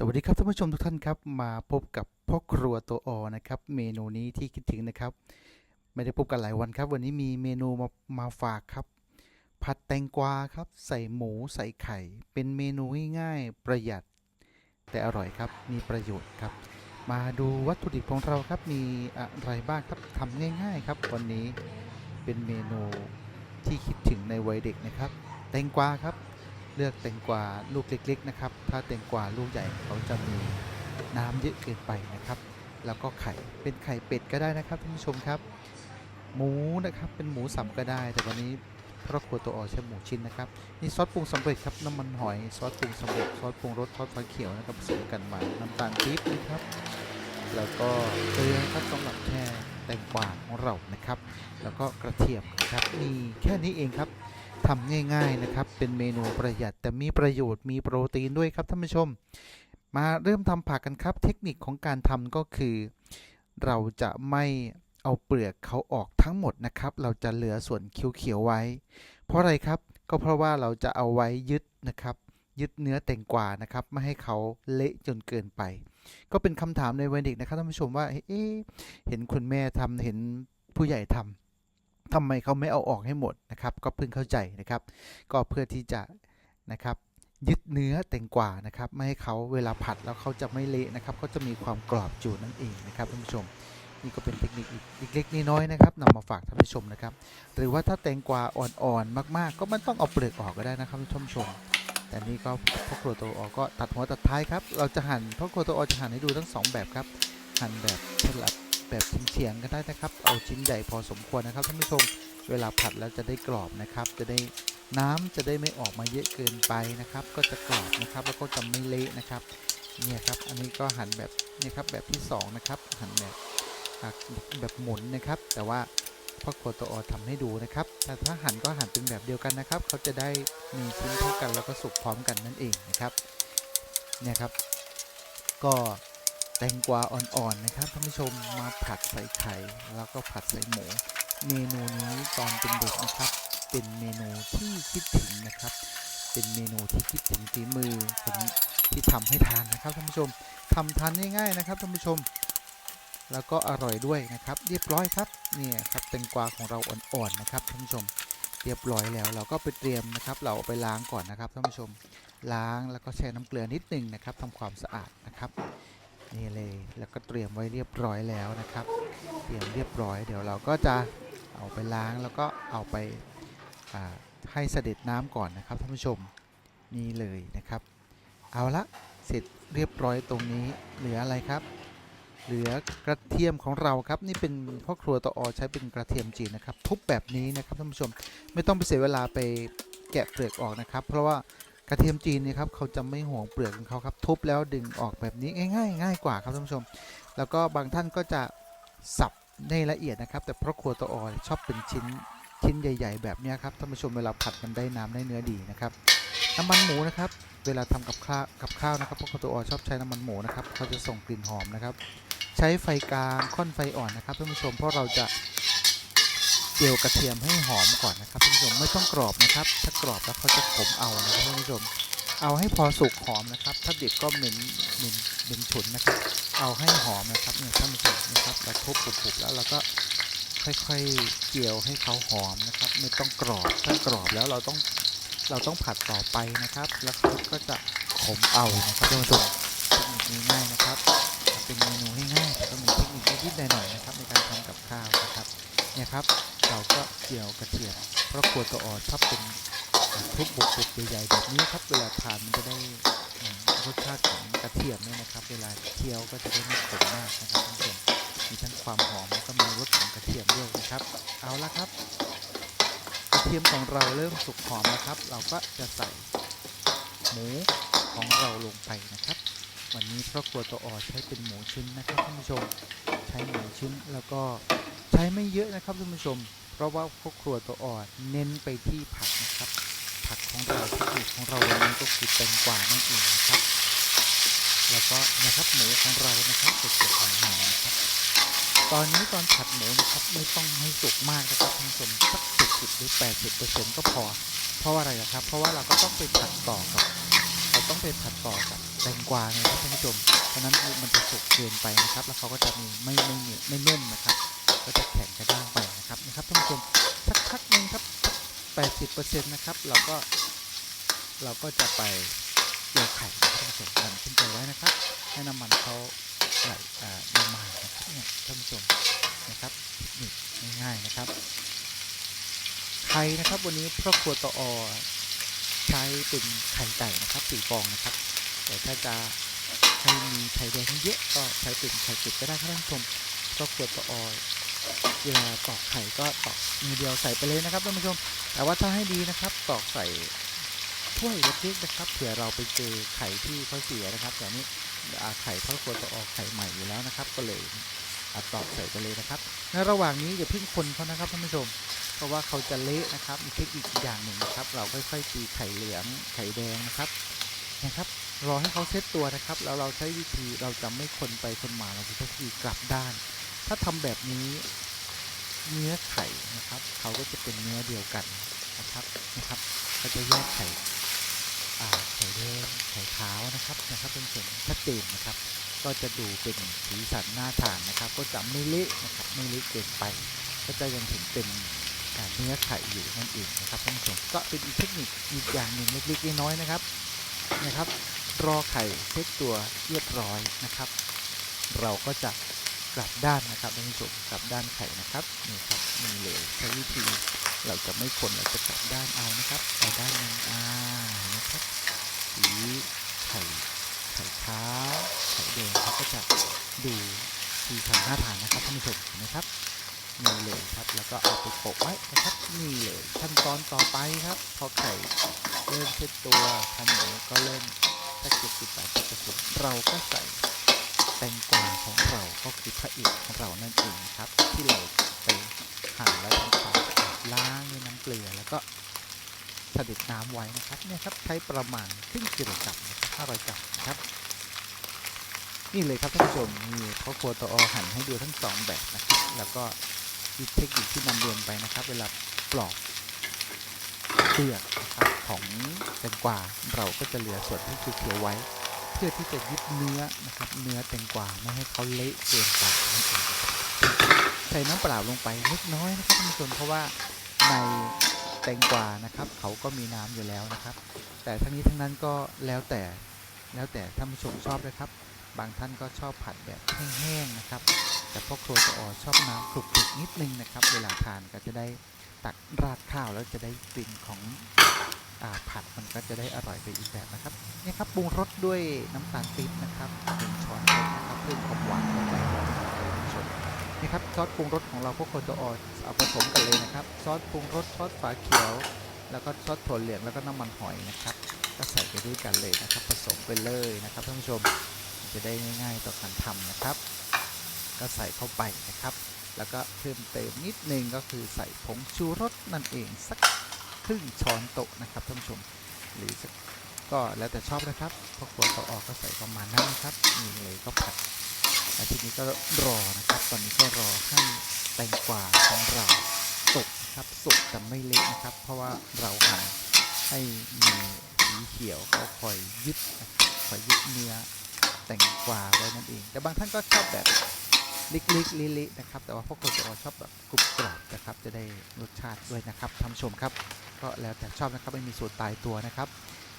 สวัสดีครับท่านผู้ชมทุกท่านครับ มาพบกับพ่อครัวตัวอนะครับ เมนูนี้ที่คิดถึงนะครับ ไม่ได้พบกันหลายวันครับ วันนี้มีเมนูมามาฝากครับ ผัดแตงกวาครับ ใส่หมูใส่ไข่ เป็นเมนูง่ายๆประหยัด แต่อร่อยครับมีประโยชน์ครับ มาดูวัตถุดิบของเราครับมีอะไรบ้างครับทำง่าย ๆ ครับ วันนี้เป็นเมนูที่คิดถึงในวัยเด็กนะครับ แตงกวาครับ เลือกแตงกวาลูกเล็กๆนะครับ ถ้าแตงกวาลูกใหญ่เขาจะมีน้ำเยอะเกินไปนะครับ แล้วก็ไข่เป็นไข่เป็ดก็ได้นะครับท่านผู้ชมครับ หมูนะครับเป็นหมูสับก็ได้ แต่วันนี้ครอบครัวตัวออใช้หมูชิ้นนะครับนี่ซอสปรุงสำเร็จครับน้ำมันหอยซอสปรุงสำเร็จซอสปรุงรสทอดฟ้าเขียวนะครับผสมกันมาน้ำตาลปี๊บนะครับ แล้วก็เกลือครับสำหรับแช่แตงกวาของเรานะครับ แล้วก็กระเทียมครับมีแค่นี้เองครับ ทำง่ายๆนะครับ เป็นเมนูประหยัดแต่มีประโยชน์มีโปรตีนด้วยครับท่านผู้ชม มาเริ่มทำผักกันครับ เทคนิคของการทำก็คือ เราจะไม่เอาเปลือกเขาออกทั้งหมดนะครับ เราจะเหลือส่วนเขียวๆไว้ เพราะอะไรครับก็เพราะว่าเราจะเอาไว้ยึดนะครับ ยึดเนื้อแตงกวานะครับ ไม่ให้เขาเละจนเกินไป ก็เป็นคำถามในวัยเด็กนะครับท่านผู้ชมว่าเอ๊ะเห็นคุณแม่ทำเห็นผู้ใหญ่ทำ ทำไมเขาไม่เอาออกให้หมดนะครับ ก็เพิ่งเข้าใจนะครับ ก็เพื่อที่จะนะครับยึดเนื้อแตงกวานะครับไม่ให้เขาเวลาผัดแล้วเขาจะไม่เละนะครับเขาจะมีความกรอบจูนั่นเองนะครับท่านผู้ชมนี่ก็เป็นเทคนิคอีกเล็กๆน้อยนะครับนำมาฝากท่านผู้ชมนะครับ หรือว่าถ้าแตงกวาอ่อนๆมากๆ ก็ไม่ต้องเอาเปลือกออกก็ได้นะครับท่านผู้ชม แต่นี่ก็พ่อครัวตัวออกก็ตัดหัวตัดท้ายครับเราจะหั่นพ่อครัวตัวออจะหั่นให้ดูทั้งสองแบบครับหั่นแบบสลับ แบบเฉียงก็ได้นะครับ เอาชิ้นใหญ่พอสมควรนะครับท่านผู้ชม เวลาผัดแล้วจะได้กรอบนะครับ จะได้น้ำจะได้ไม่ออกมาเยอะเกินไปนะครับ ก็จะกรอบนะครับ แล้วก็จะไม่เละนะครับ เนี่ยครับ อันนี้ก็หั่นแบบเนี่ยครับแบบที่สองนะครับหั่นแบบแบบหมุนนะครับ แต่ว่าพ่อครัวตัวออทำให้ดูนะครับ แต่ถ้าหั่นก็หั่นเป็นแบบเดียวกันนะครับ เขาจะได้มีชิ้นเท่ากันแล้วก็สุกพร้อมกันนั่นเองนะครับ เนี่ยครับ ก็ แตงกวาอ่อนๆนะครับท่านผู้ชมมาผัดใส่ไข่ แล้วก็ผัดใส่หมู เมนูนี้ตอนเป็นเด็กนะครับ เป็นเมนูที่คิดถึงนะครับ เป็นเมนูที่คิดถึงฝีมือคนที่ทำให้ทานนะครับท่านผู้ชมทำทานง่ายๆนะครับท่านผู้ชม แล้วก็อร่อยด้วยนะครับ เรียบร้อยครับเนี่ยครับแตงกวาของเราอ่อนๆนะครับท่านผู้ชม เรียบร้อยแล้วเราก็ไปเตรียมนะครับ เราไปล้างก่อนนะครับท่านผู้ชม ล้างแล้วก็แช่น้ำเกลือนิดหนึงนะครับทำความสะอาดนะครับ นี่เลยแล้วก็เตรียมไว้เรียบร้อยแล้วนะครับ เตรียมเรียบร้อย เดี๋ยวเราก็จะเอาไปล้างแล้วก็เอาไปให้เสด็จน้ำก่อนนะครับท่านผู้ชมนี่เลยนะครับ เอาละเสร็จเรียบร้อยตรงนี้เหลืออะไรครับ เหลือกระเทียมของเราครับนี่เป็นพ่อครัวตออใช้เป็นกระเทียมจีนนะครับทุบแบบนี้นะครับท่านผู้ชมไม่ต้องไปเสียเวลาไปแกะเปลือกออกนะครับ เพราะว่า กระเทียมจีนเนี่ยครับเขาจะไม่ห่วงเปลือกของเขาครับทุบแล้วดึงออกแบบนี้ง่ายๆง่ายกว่าครับท่านผู้ชม แล้วก็บางท่านก็จะสับในละเอียดนะครับ แต่เพ่อครัวตออชอบเป็นชิ้นชิ้นใหญ่ ๆ แบบนี้ครับท่านผู้ชมเวลาผัดมันได้น้ำได้เนื้อดีนะครับน้ำมันหมูนะครับ เวลาทำกับข้าวกับข้าวนะครับพ่อครัวตออชอบใช้น้ำมันหมูนะครับเขาจะส่งกลิ่นหอมนะครับ ใช้ไฟกลางค่อนไฟอ่อนนะครับท่านผู้ชมเพราะเราจะ เจียวกระเทียมให้หอมก่อนนะครับท่านผู้ชมไม่ต้องกรอบนะครับ ถ้ากรอบแล้วเขาจะขมเอานะครับท่านผู้ชม เอาให้พอสุกหอมนะครับ ถ้าดิบก็เหม็นเหม็นเหม็นฉุนนะครับ เอาให้หอมนะครับเนี่ยท่านผู้ชมนะครับเราทุบปุบๆแล้วเราก็ค่อยๆเจียวให้เขาหอมนะครับ ไม่ต้องกรอบถ้ากรอบแล้วเราต้องเราต้องผัดต่อไปนะครับ แล้วเขาก็จะขมเอานะครับท่านผู้ชมเทคนิคง่ายๆนะครับ เป็นเมนูง่ายๆแต่ก็มีเทคนิคนิดๆหน่อยๆนะครับในการทำกับข้าวนะครับเนี่ยครับ เราก็เจียวกระเทียมเพราะครัวตัวอ่อนชอบเป็นทุบบุบๆใหญ่ๆแบบนี้ครับเวลาทานมันจะได้รสชาติของกระเทียมเนี่ยนะครับ เวลาเคี้ยวก็จะได้ไม่ขมมากนะครับท่านผู้ชมมีทั้งความหอมแล้วก็มีรสของกระเทียมด้วยนะครับ เอาละครับ กระเทียมของเราเริ่มสุกหอมแล้วครับ เราก็จะใส่หมูของเราลงไปนะครับ วันนี้ครอบครัวตัวอ่อใช้เป็นหมูชิ้นนะครับท่านผู้ชม ใช้หมูชิ้นแล้วก็ ใช้ไม่เยอะนะครับท่านผู้ชม เพราะว่าครอบครัวตัวอ่อเน้นไปที่ผักนะครับ ผักของเราเทคนิคของเราวันนี้ก็คือแตงกวานั่นเองนะครับ แล้วก็นะครับหมูของเรานะครับสดๆหอมๆนะครับ ตอนนี้ตอนผัดหมูนะครับไม่ต้องให้สุกมากนะครับท่านผู้ชมสัก70หรือ80เปอร์เซ็นต์ก็พอ เพราะว่าอะไรล่ะครับ เพราะว่าเราก็ต้องไปผัดต่อกับกระต้องไปผัดต่อกับแตงกวาไงครับท่านผู้ชมเพราะนั้นมันจะสุกเกินไปนะครับ แล้วเขาก็จะมีไม่ไม่เนียวไม่นุ่มนะครับ ก็จะแข็งกระด้างไปนะครับนะครับท่านผู้ชมสักพักหนึ่งครับแปดสิบเปอร์เซ็นต์นะครับ เราก็เราก็จะไปเจียวไข่นะครับท่านผู้ชมดันขึ้นไปไว้นะครับ ให้น้ำมันเขาไหลอ่าละมานะครับเนี่ยท่านผู้ชมนะครับนี่ง่ายๆนะครับไข่นะครับวันนี้ครอครัวตออใช้เป็นไข่ไก่นะครับสี่ฟองนะครับ แต่ถ้าจะให้มีไข่แดงเยอะก็ใช้เป็นไข่เป็ดก็ได้ครับท่านผู้ชมครอครัวตออ เวลาตอกไข่ก็ตอกมือเดียวใส่ไปเลยนะครับท่านผู้ชม แต่ว่าถ้าให้ดีนะครับตอกใส่ถ้วยเล็กๆนะครับเผื่อเราไปเจอไข่ที่เขาเสียนะครับแต่นี้อ่าไข่ครอบครัวตออไข่ใหม่อยู่แล้วนะครับ ก็เลยอ่าตอกใส่ไปเลยนะครับ ในระหว่างนี้อย่าพิ่งคนเขานะครับท่านผู้ชม เพราะว่าเขาจะเละนะครับมีเทคนิคอีกอย่างหนึ่งนะครับ เราค่อยๆตีไข่เหลืองไข่แดงนะครับนะครับรอให้เขาเซตตัวนะครับ แล้วเราใช้วิธีเราจะไม่คนไปคนมาเราจะใช้วิธีกลับด้าน ถ้าทำแบบนี้เนื้อไข่นะครับ เขาก็จะเป็นเนื้อเดียวกันนะครับนะครับก็จะแยกไข่ไข่แดงไข่ขาวนะครับนะครับ เป็นส่วนชัดเจนนะครับ ก็จะดูเป็นสีสันน่าทานนะครับ ก็จะไม่เละนะครับไม่เละเกินไป ก็จะยังเห็นเป็นเนื้อไข่อยู่นั่นเองนะครับท่านผู้ชมก็เป็นอีกเทคนิคอีกอย่างหนึ่งเล็กๆน้อยๆนะครับนะครับ รอไข่เซตตัวเรียบร้อยนะครับ เราก็จะ ลับด้านนะครับท่านผู้ชมกลับด้านไข่นะครับนี่ครับนี่เลยใช้วิธีเราจะไม่คนเราจะกลับด้านเอานะครับเอาด้านหนึงอ่านะครับสีไข่ไข่ขาวไข่แดงเขาก็จะดูสีสันน่าทานนะครับท่านผู้ชมนะครับนี่เลยครับแล้วก็เอาไปโปะไว้นะครับนี่เลยขั้นตอนต่อไปครับพอไข่เริ่มเช็ดตัวข้าวเหนียวก็เริ่มสักเจ็ดสิบแปดสิบเปอร์เซ็นต์เราก็ใส่ แตงกวาของเราก็คือพระเอกของเรานั่นเองครับ ที่เราไปหั่นแล้วทำความสะอาดล้างด้วยน้ำเกลือแล้วก็เสด็จน้ำไว้นะครับเนี่ยครับใช้ประมาณครึ่งกิโลกรัมนะครับห้าร้อยกรัมนะครับ นี่เลยครับท่านผู้ชมนี่เขาครัวตออหั่นให้ดูทั้งสองแบบนะครับแล้วก็อีกเทคนิคที่นำเรียนไปนะครับ เวลาปลอกเปลือกนะครับของแตงกวาเราก็จะเหลือส่วนที่เขียวไว้ พื่อที่จะยึดเนื้อนะครับ เนื้อแตงกวาไม่ให้เขาเละเกินไปนั่นเองครับใส่น้ำเปล่าลงไปเล็กน้อยนะครับท่านผู้ชมเพราะว่าในแตงกวานะครับ เขาก็มีน้ำอยู่แล้วนะครับ แต่ทั้งนี้ทั้งนั้นก็แล้วแต่แล้วแต่ท่านผู้ชมชอบนะครับ บางท่านก็ชอบผัดแบบแห้งๆนะครับ แต่พวกครัวจะออชอบน้ำคลุกๆนิดนึงนะครับ เวลาทานก็จะได้ตักราดข้าวแล้วจะได้กลิ่นของ ผัดมันก็จะได้อร่อยไปอีกแบบนะครับนี่ครับปรุงรสด้วยน้ำตาลปี๊บนะครับหนึ่งช้อนโต๊ะนะครับเพิ่มความหวานลงไปชมนี่ครับซอสปรุงรสของเราพวกครัวจะออเอาผสมกันเลยนะครับ ซอสปรุงรสซอสฝาเขียว แล้วก็ซอสถั่วเหลืองแล้วก็น้ำมันหอยนะครับ ก็ใส่ไปด้วยกันเลยนะครับ ผสมไปเลยนะครับท่านผู้ชมจะได้ง่าย ๆ ต่อการทำนะครับ ก็ใส่เข้าไปนะครับ แล้วก็เพิ่มเติมนิดนึงก็คือใส่ผงชูรสนั่นเองสัก ครึ่งช้อนโต๊ะนะครับท่านผู้ชมหรือก็แล้วแต่ชอบนะครับพอขวดเขาออกก็ใส่ประมาณนั้นนะครับนี่เลยก็ผัดแล้วทีนี้ก็รอนะครับ ตอนนี้ก็รอให้แตงกวาของเราสุกครับสุกแต่ไม่เละนะครับ เพราะว่าเราหั่นให้มีสีเขียวเขาคอยยึดคอยยึดเนื้อแตงกวาไว้นั่นเอง แต่บางท่านก็ชอบแบบเล็กๆเละๆนะครับ แต่ว่าพวกคนจะชอบแบบกรุบกรอบนะครับ จะได้รสชาติด้วยนะครับท่านชมครับ ก็แล้วแต่ชอบนะครับไม่มีสูตรตายตัวนะครับ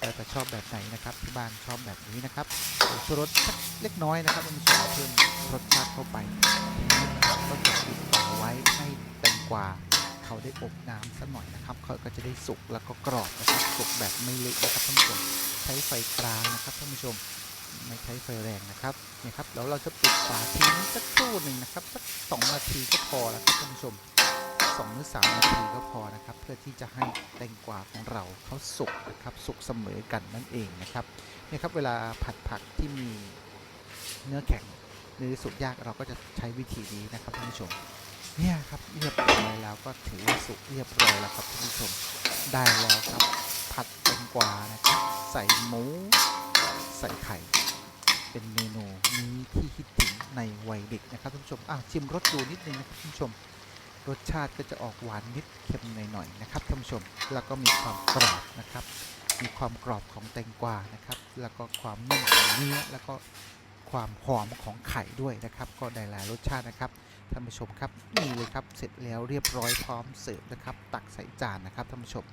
แล้วแต่ชอบแบบไหนนะครับที่บ้านชอบแบบนี้นะครับชูรสเล็กน้อยนะครับท่านผู้ชมเพิ่มรสชาติเข้าไปก็จะปิดฝาไว้ให้แตงกวาเขาได้อบน้ำสักหน่อยนะครับเขาก็จะได้สุกแล้วก็กรอบนะครับสุกแบบไม่เละนะครับท่านผู้ชมใช้ไฟกลางนะครับท่านผู้ชมไม่ใช้ไฟแรงนะครับเนี่ยครับแล้วเราจะปิดฝาทิ้งสักครู่หนึ่งนะครับสักสองนาทีก็พอแล้วครับท่านผู้ชม สองหรือสามนาทีก็พอนะครับ เพื่อที่จะให้แตงกวาของเราเขาสุกนะครับสุกเสมอกันนั่นเองนะครับเนี่ยครับเวลาผัดผักที่มีเนื้อแข็งหรือสุกยากเราก็จะใช้วิธีนี้นะครับท่านผู้ชมเนี่ยครับเรียบร้อยแล้วก็ถือว่าสุกเรียบร้อยแล้วครับท่านผู้ชมได้แล้วครับ ผัดแตงกวานะครับใส่หมูใส่ไข่ เป็นเมนูนี้ที่คิดถึงในวัยเด็กนะครับท่านผู้ชมอะชิมรสดูนิดนึงนะครับท่านผู้ชม รสชาติก็จะออกหวานนิดเค็มหน่อยๆนะครับท่านผู้ชมแล้วก็มีความกรอบนะครับ มีความกรอบของแตงกวานะครับ แล้วก็ความนุ่มของเนื้อแล้วก็ความหอมของไข่ด้วยนะครับ ก็ได้หลายรสชาตินะครับท่านผู้ชมครับนี่เลยครับเสร็จแล้วเรียบร้อยพร้อมเสิร์ฟนะครับ ตักใส่จานนะครับท่านผู้ชม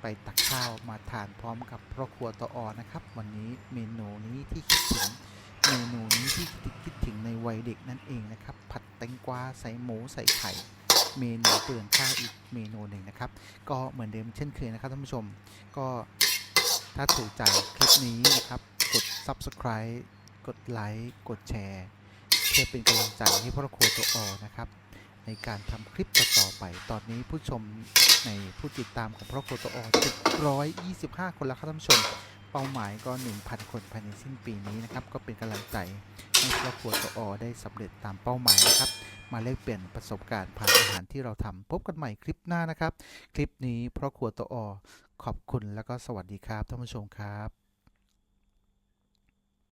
ไปตักข้าวมาทานพร้อมกับพ่อครัวตออนะครับ วันนี้เมนูนี้ที่คิดถึงเมนูนี้ที่คิดถึงในวัยเด็กนั่นเองนะครับ ผัดแตงกวาใส่หมูใส่ไข่ เมนูเปลืองข้าวอีกเมนูหนึ่งนะครับ ก็เหมือนเดิมเช่นเคยนะครับท่านผู้ชม ก็ถ้าถูกใจคลิปนี้นะครับ กด subscribe กดไลค์กดแชร์เพื่อเป็นกำลังใจให้พ่อครัวตัวออนะครับ ในการทำคลิปต่อไป ตอนนี้ผู้ชมในผู้ติดตามของพ่อครัวตัวออ725 คนแล้วครับท่านผู้ชมเป้าหมายก็ 1,000 คนภายในสิ้นปีนี้นะครับ ก็เป็นกำลังใจให้ครอบครัวตัวอได้สำเร็จตามเป้าหมายนะครับ มาแลกเปลี่ยนประสบการณ์ผ่านอาหารที่เราทำพบกันใหม่คลิปหน้านะครับ คลิปนี้เพราะครัวตัวอขอบคุณแล้วก็สวัสดีครับท่านผู้ชมครับ